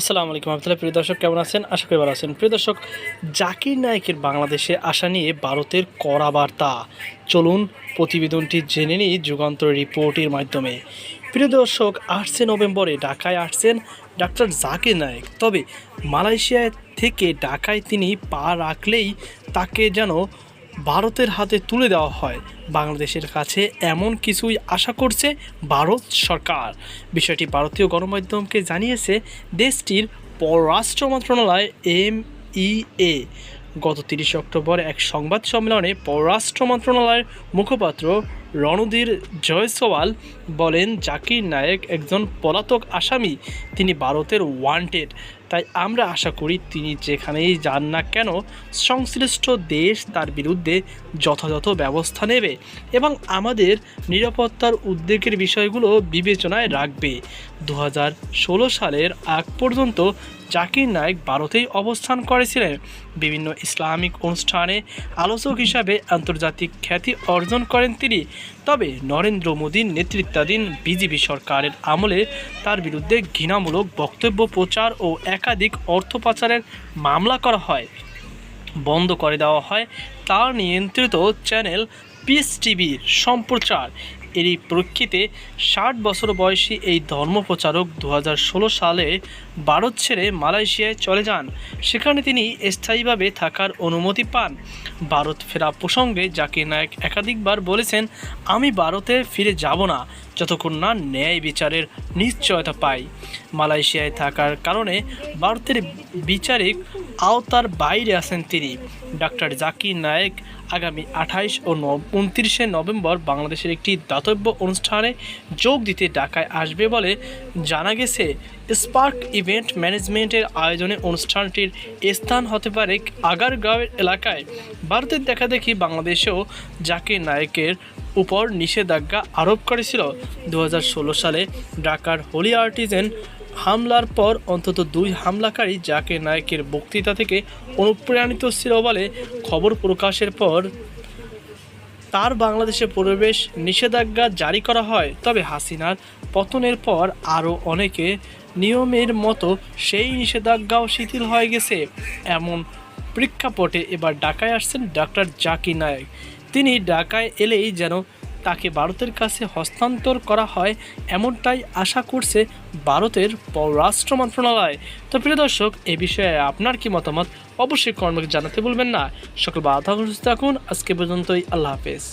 আসসালামু আলাইকুম আবদুল্লাহ প্রিয় দর্শক, কেমন আছেন? আশা করি ভালো আছেন। প্রিয় দর্শক, জাকির নায়কের বাংলাদেশে আসা নিয়ে ভারতের কড়া বার্তা। চলুন প্রতিবেদনটি জেনে নিই যুগান্তর রিপোর্টের মাধ্যমে। প্রিয় দর্শক, আটশে নভেম্বরে ঢাকায় আসছেন ডাক্তার জাকির নায়েক। তবে মালয়েশিয়া থেকে ঢাকায় তিনি পা রাখলেই তাকে যেন ভারতের হাতে তুলে দেওয়া হয়। বাংলাদেশের কাছে এমন কিছুই আশা করছে ভারত সরকার। বিষয়টি ভারতীয় গণমাধ্যমকে জানিয়েছে দেশটির পররাষ্ট্র মন্ত্রণালয়, এম ই এ। গত তিরিশে অক্টোবর এক সংবাদ সম্মেলনে পররাষ্ট্র মন্ত্রণালয়ের মুখপাত্র রণধীর জয়সওয়াল বলেন, জাকির নায়েক একজন পলাতক আসামি। তিনি ভারতের ওয়ান্টেড। তাই আমরা আশা করি তিনি যেখানেই যান না কেন, সংশ্লিষ্ট দেশ তার বিরুদ্ধে যথাযথ ব্যবস্থা নেবে এবং আমাদের নিরাপত্তার উদ্বেগের বিষয়গুলো বিবেচনায় রাখবে। দু হাজার ষোলো সালের আগ পর্যন্ত জাকির নায়েক ভারতেই অবস্থান করেছিলেন। বিভিন্ন ইসলামিক অনুষ্ঠানে আলোচক হিসাবে আন্তর্জাতিক খ্যাতি অর্জন করেন তিনি। তবে নরেন্দ্র মোদীর নেতৃত্বাধীন বিজেপি সরকারের আমলে তার বিরুদ্ধে ঘৃণামূলক বক্তব্য, প্রচার ও একাধিক অর্থ পাচারের মামলা করা হয়। বন্ধ করে দেওয়া হয়। তার নিয়ন্ত্রিত চ্যানেল পিস টিভির সম্প্রচার। এরই প্রেক্ষিতে ষাট বছর বয়সী এই ধর্মপ্রচারক দু হাজার ষোলো সালে ভারত ছেড়ে মালয়েশিয়ায় চলে যান। সেখানে তিনি স্থায়ীভাবে থাকার অনুমতি পান। ভারত ফেরা প্রসঙ্গে জাকির নায়ক একাধিকবার বলেছেন, আমি ভারতে ফিরে যাব না, যতক্ষণ না ন্যায় বিচারের নিশ্চয়তা পাই। মালয়েশিয়ায় থাকার কারণে ভারতের বিচারিক আওতার বাইরে আছেন তিনি। ডাক্তার জাকির নায়েক আগামী আঠাইশ ও উনত্রিশে নভেম্বর বাংলাদেশের একটি দাতব্য অনুষ্ঠানে যোগ দিতে ঢাকায় আসবে বলে জানা গেছে। স্পার্ক ইভেন্ট ম্যানেজমেন্টের আয়োজনে অনুষ্ঠানটির স্থান হতে পারে আগারগাঁওয়ের এলাকায়। ভারতের দেখা দেখি বাংলাদেশেও জাকির নায়েকের উপর নিষেধাজ্ঞা আরোপ করেছিল। দু হাজার ষোলো সালে ঢাকার হোলি আর্টিজেন হামলার পর অন্তত দুই হামলাকারী যাকে নায়কের বক্তৃতা থেকে অনুপ্রাণিত ছিল বলে খবর প্রকাশের পর তার বাংলাদেশে প্রবেশ নিষেধাজ্ঞা জারি করা হয়। তবে হাসিনার পতনের পর আরও অনেকে নিয়মের মতো সেই নিষেধাজ্ঞাও শিথিল হয়ে গেছে। এমন প্রেক্ষাপটে এবার ঢাকায় আসছেন ডাক্তার জাকির নায়েক। তিনি ঢাকায় এলেই যেন তাকে ভারতের কাছে হস্তান্তর করা হয় এমনটাই আশা করছে ভারতের পররাষ্ট্র মন্ত্রণালয়। তো প্রিয় দর্শক, এ বিষয়ে আপনার কি মতামত? অবশ্যই কর্মকে জানাতে বলবেন না। সকল বাধা থাকুন। আজকে পর্যন্তই আল্লাহ হাফেজ।